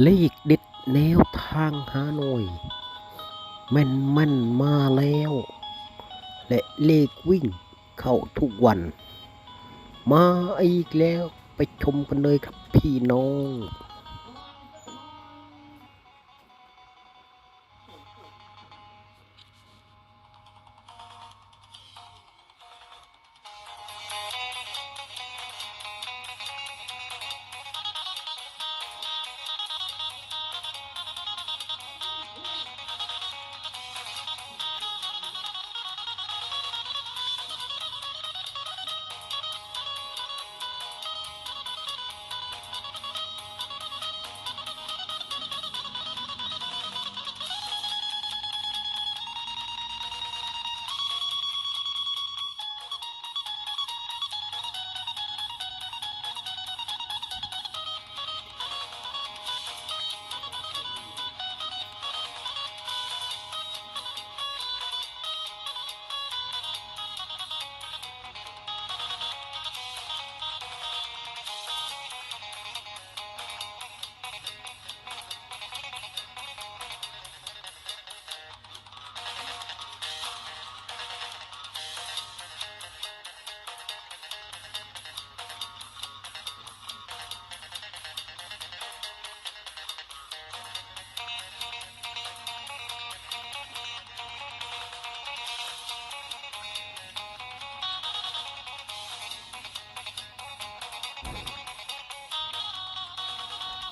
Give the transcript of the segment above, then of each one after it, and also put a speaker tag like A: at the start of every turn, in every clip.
A: เลขเด็ดแนวทางฮานอยแม่นม่นๆมาแล้ว และเลขวิ่งเข้าทุกวัน มาอีกแล้วไปชมกันเลยครับพี่น้อง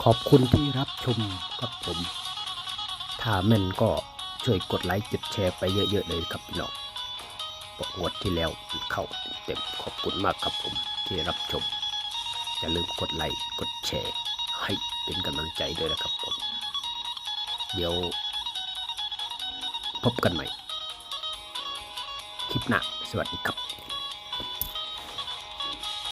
A: ขอบคุณที่รับชมครับผม ถ้าแม่นก็ช่วยกดไลค์กดแชร์ไปเยอะๆเลยครับพี่น้องประวดที่แล้วเข้าเต็มขอบคุณมากครับผมที่รับชม อย่าลืมกดไลค์กดแชร์ให้เป็นกำลังใจด้วยนะครับผม เดี๋ยว พบกันใหม่ คลิปหน้าสวัสดีครับ